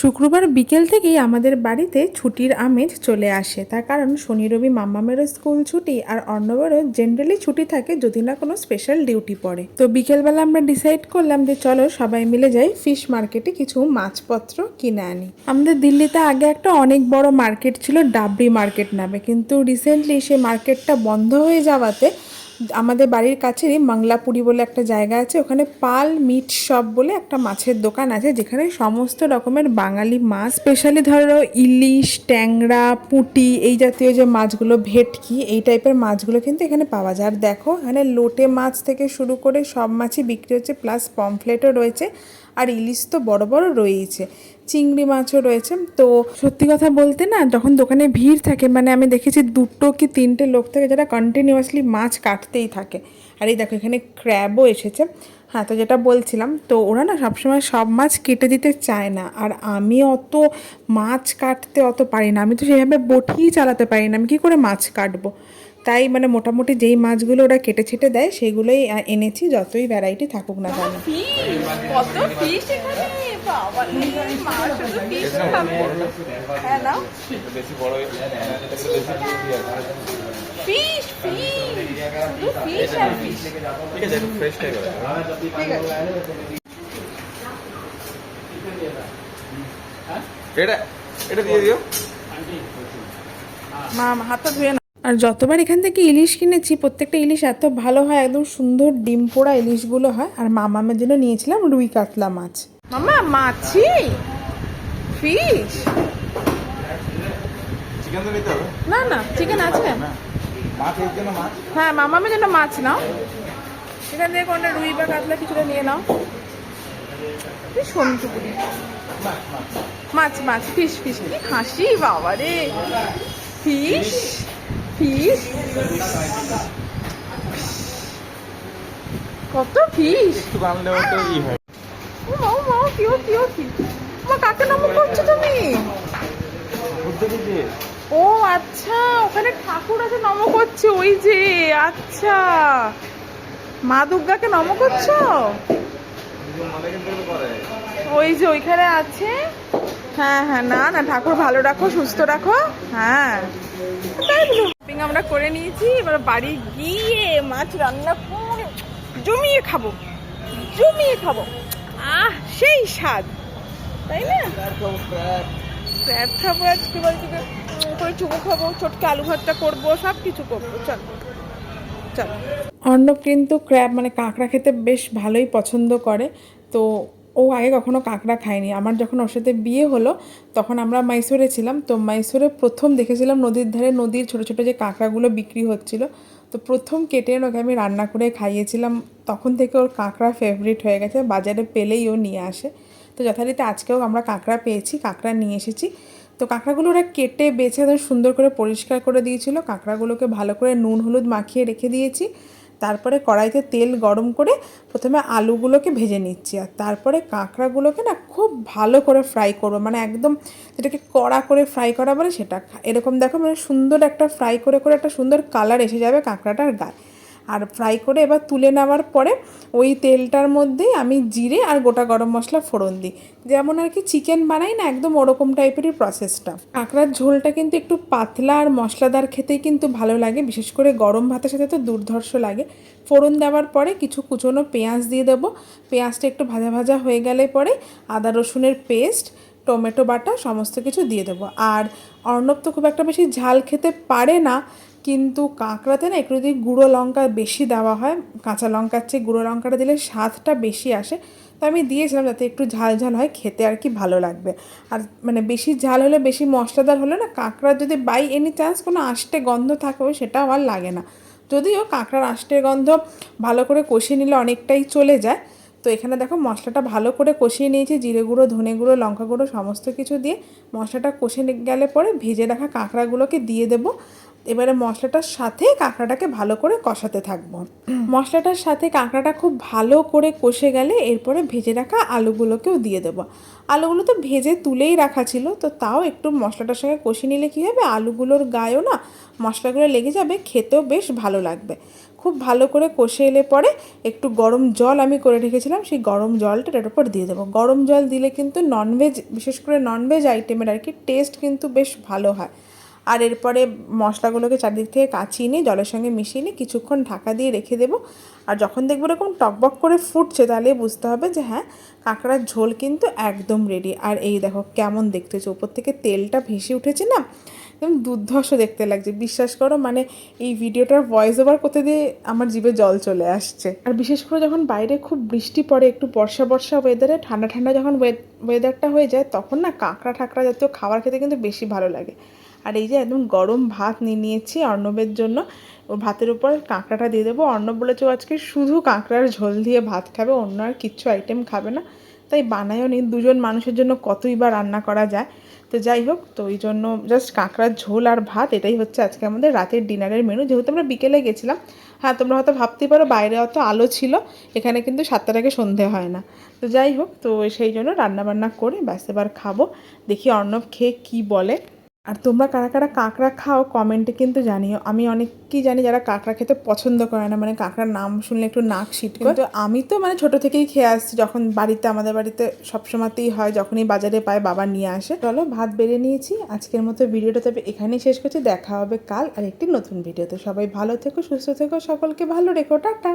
শুক্রবার বিকেল থেকেই আমাদের বাড়িতে ছুটির আমেজ চলে আসে। তার কারণ শনি, রবি, মাম্মামেরও স্কুল ছুটি আর অর্ণবেরও জেনারেলি ছুটি থাকে যদি না কোনো স্পেশাল ডিউটি পড়ে। তো বিকেলবেলা আমরা ডিসাইড করলাম যে চলো সবাই মিলে যাই ফিশ মার্কেটে কিছু মাছপত্র কিনে আনি। আমাদের দিল্লিতে আগে একটা অনেক বড় মার্কেট ছিল ডাবরি মার্কেট নামে। কিন্তু রিসেন্টলি সেই মার্কেটটা বন্ধ হয়ে যাওয়াতে আমাদের বাড়ির কাছেরই মাংলাপুরি বলে একটা জায়গা আছে, ওখানে পাল মিট শপ বলে একটা মাছের দোকান আছে, যেখানে সমস্ত রকমের বাঙালি মাছ স্পেশালি ধরো ইলিশ, ট্যাংরা, পুঁটি, এই জাতীয় যে মাছগুলো, ভেটকি, এই টাইপের মাছগুলো কিন্তু এখানে পাওয়া যায়। আর দেখো, এখানে লোটে মাছ থেকে শুরু করে সব মাছই বিক্রি হচ্ছে প্লাস পমফ্লেটও রয়েছে। আর ইলিশ তো বড় বড় রয়েছে চিংড়ি মাছও রয়েছে। তো সত্যি কথা বলতে না, যখন দোকানে ভিড় থাকে মানে আমি দেখেছি দুটো কি তিনটে লোক থাকে যারা কন্টিনিউয়াসলি মাছ কাটতেই থাকে। আর এই দেখো, এখানে ক্র্যাবও এসেছে। হ্যাঁ তো যেটা বলছিলাম, তো ওরা না সবসময় সব মাছ কেটে দিতে চায় না। আর আমি অত মাছ কাটতে অত পারি না। আমি তো সেইভাবে বটিই চালাতে পারি না। আমি কী করে মাছ কাটবো? তাই মানে মোটামুটি যেই মাছগুলো ওরা কেটে ছেটে দেয় সেগুলোই এনেছি যতই ভ্যারাইটি থাকুক না কেন। মা এটা এটা দিয়ে দিও। হাতটা ধুয়ে না আর যতবার এখান থেকে ইলিশ কিনেছি প্রত্যেকটা ইলিশ এত ভালো হয় একদম সুন্দর ডিম পোড়া ইলিশগুলো হয়। আর মামামের জন্য নিয়েছিলাম রুই কাতলা মাছ। মামা মাছি? ফিশ? না না চিকেন আছে। না মাছ এর জন্য মাছ। হ্যাঁ মামামের জন্য মাছ নাও। এখান থেকে কোনটা রুই বা কাতলা কিছুটা নিয়ে নাও। কি সোনটুকুরি মাছ মাছ। Fish fish. কি হাসি বাবা রে ফিশ? ফিশ? কত ফিশ? বানলে তো ই হয়। ও মা ও মা কিও কিও কি মা কাকে নমক করছ তুমি? ও আচ্ছা ওখানে ঠাকুর আছে নম করছে ওই যে আচ্ছা। মা দুর্গাকে নম করছ? ওই যে ওইখানে আছে। হ্যাঁ হ্যাঁ না না ঠাকুর ভালো রাখো সুস্থ রাখো। হ্যাঁ। শপিং আমরা করে নিয়েছি, এবার বাড়ি গিয়ে মাছ রান্না করে জমিয়ে খাব জমিয়ে খাব। আহ, সেই স্বাদ, তাই না? ক্র্যাব খাব আজকে বাড়িতে করে চুমু খাব, চটকে আলু ভাতটা করব সব কিছু করব। চল চল। অর্ণব কিন্তু ক্র্যাব মানে কাঁকড়া খেতে বেশ ভালোই পছন্দ করে। তো ও আগে কখনো কাঁকড়া খায়নি। আমার যখন ওর সাথে বিয়ে হলো, তখন আমরা মাইসোরে ছিলাম। তো মাইসোরে প্রথম দেখেছিলাম নদীর ধারে নদীর ছোটো ছোটো যে কাঁকড়াগুলো বিক্রি হচ্ছিল। তো প্রথম কেটে ওকে আমি রান্না করে খাইয়েছিলাম। তখন থেকে ওর কাঁকড়া ফেভারিট হয়ে গেছে। বাজারে পেলেই ও নিয়ে আসে। তো যথারীতি আজকেও আমরা কাঁকড়া পেয়েছি, কাঁকড়া নিয়ে এসেছি। তো কাঁকড়াগুলো ওরা কেটে বেছে সুন্দর করে পরিষ্কার করে দিয়েছিল। কাঁকড়াগুলোকে ভালো করে নুন, হলুদ মাখিয়ে রেখে দিয়েছি। তারপরে কড়াইতে তেল গরম করে প্রথমে আলুগুলোকে ভেজে নিচ্ছি। আর তারপরে কাঁকড়াগুলোকে না খুব ভালো করে ফ্রাই করব। মানে একদম যেটাকে কড়া করে ফ্রাই করা বলে সেটা। এরকম দেখো মানে সুন্দর একটা ফ্রাই করে করে একটা সুন্দর কালার এসে যাবে কাঁকড়াটার গায়ে। আর ফ্রাই করে এবার তুলে নেওয়ার পরে ওই তেলটার মধ্যেই আমি জিরে আর গোটা গরম মশলা ফোড়ন দিই। যেমন আর কি চিকেন বানাই না, একদম ওরকম টাইপেরই প্রসেসটা কাঁকড়ার ঝোলটা কিন্তু একটু পাতলা আর মশলাদার খেতেই কিন্তু ভালো লাগে, বিশেষ করে গরম ভাতের সাথে তো দুর্ধর্ষ লাগে। ফোড়ন দেওয়ার পরে কিছু কুচনো পেঁয়াজ দিয়ে দেবো। পেঁয়াজটা একটু ভাজা ভাজা হয়ে গেলে পরে আদা রসুনের পেস্ট টমেটো বাটা, সমস্ত কিছু দিয়ে দেবো। আর অর্ণব তো খুব একটা বেশি ঝাল খেতে পারে না কিন্তু কাঁকড়াতে না একটু যদি গুঁড়ো লঙ্কা বেশি দেওয়া হয়, কাঁচা লঙ্কার চেয়ে গুঁড়ো লঙ্কাটা দিলে স্বাদটা বেশি আসে, তো আমি দিয়েছিলাম যাতে একটু ঝাল ঝাল হয়, খেতে আর কি ভালো লাগবে। আর মানে বেশি ঝাল হলে বেশি মশলাদার হলে না কাঁকড়ার যদি বাই এনি চান্স কোনো আষ্টে গন্ধ থাকেও সেটাও আর লাগে না। যদিও কাঁকড়ার আষ্টের গন্ধ ভালো করে কষিয়ে নিলে অনেকটাই চলে যায়, তো এখানে দেখো মশলাটা ভালো করে কষিয়ে নিয়েছি, জিরে গুঁড়ো, ধনে গুঁড়ো, লঙ্কা গুঁড়ো সমস্ত কিছু দিয়ে মশলাটা কষে গেলে পরে ভেজে রাখা কাঁকড়াগুলোকে দিয়ে দেবো। এবারে মশলাটার সাথে কাঁকড়াটাকে ভালো করে কষাতে থাকব। মশলাটার সাথে কাঁকড়াটা খুব ভালো করে কষে গেলে এরপরে ভেজে রাখা আলুগুলোকেও দিয়ে দেবো। আলুগুলো তো ভেজে তুলেই রাখা ছিল, তো তাও একটু মশলাটার সঙ্গে কষিয়ে নিলে কী হবে? আলুগুলোর গায়েও না মশলাগুলো লেগে যাবে, খেতেও বেশ ভালো লাগবে। খুব ভালো করে কষে এলে পরে একটু গরম জল আমি করে রেখেছিলাম, সেই গরম জলটা এটার উপর দিয়ে দেবো। গরম জল দিলে কিন্তু ননভেজ বিশেষ করে ননভেজ আইটেমের আর কি টেস্ট কিন্তু বেশ ভালো হয়। আর এরপরে মশলাগুলোকে চারদিক থেকে কাচিয়ে নিয়ে, জলের সঙ্গে মিশিয়ে নিয়ে কিছুক্ষণ ঢাকা দিয়ে রেখে দেবো। আর যখন দেখব এরকম টকবক করে ফুটছে, তাহলে বুঝতে হবে যে হ্যাঁ কাঁকড়ার ঝোল কিন্তু একদম রেডি আর এই দেখো কেমন দেখতে হচ্ছে ওপর থেকে তেলটা ভেসে উঠেছে না, একদম দুর্ধর্ষ দেখতে লাগছে। বিশ্বাস করো মানে এই ভিডিওটার ভয়েস ওভার করতে দিয়ে আমার জিভে জল চলে আসছে। আর বিশেষ করে যখন বাইরে খুব বৃষ্টি পড়ে, একটু বর্ষা বর্ষা ওয়েদারে ঠান্ডা ঠান্ডা যখন ওয়েদারটা হয়ে যায়, তখন না কাঁকড়া ঠাকড়া জাতীয় খাবার খেতে কিন্তু বেশি ভালো লাগে। আর এই যে একদম গরম ভাত নিয়ে নিয়েছি অর্ণবের জন্য, ও ভাতের উপর কাঁকড়াটা দিয়ে দেবো। অর্ণব বলেছে আজকে শুধু কাঁকড়ার ঝোল দিয়ে ভাত খাবে, অন্য আর কিচ্ছু আইটেম খাবে না। তাই বানায়ও নি। দুজন মানুষের জন্য কতই বা রান্না করা যায়। তো যাই হোক, তো ওই জন্য জাস্ট কাঁকড়ার ঝোল আর ভাত, এটাই হচ্ছে আজকে আমাদের রাতের ডিনারের মেনু যেহেতু আমরা বিকেলে গেছিলাম হ্যাঁ তোমরা হয়তো ভাবতেই পারো বাইরে অত আলো ছিল, এখানে কিন্তু সাতটা থেকে সন্ধে হয় না। তো যাই হোক, তো সেই জন্য রান্নাবান্না করে ব্যাস এবার খাব। দেখি অর্ণব খেয়ে কী বলে। আর তোমরা কারা কারা কাঁকড়া খাও কমেন্টে কিন্তু জানিও। আমি অনেককেই জানি যারা কাঁকড়া খেতে পছন্দ করে না মানে কাঁকড়ার নাম শুনলে একটু নাক শীত কিন্তু আমি তো মানে ছোট থেকেই খেয়ে আসছি, যখন বাড়িতে, আমাদের বাড়িতে সবসময়তেই হয়, যখনই বাজারে পায়, বাবা নিয়ে আসে। চলো, ভাত বেড়ে নিয়েছি। আজকের মতো ভিডিওটা তবে এখানেই শেষ করছি। দেখা হবে কাল আর একটি নতুন ভিডিওতে। সবাই ভালো থেকো, সুস্থ থেকো, সকলকে ভালো রেখো। টাটা!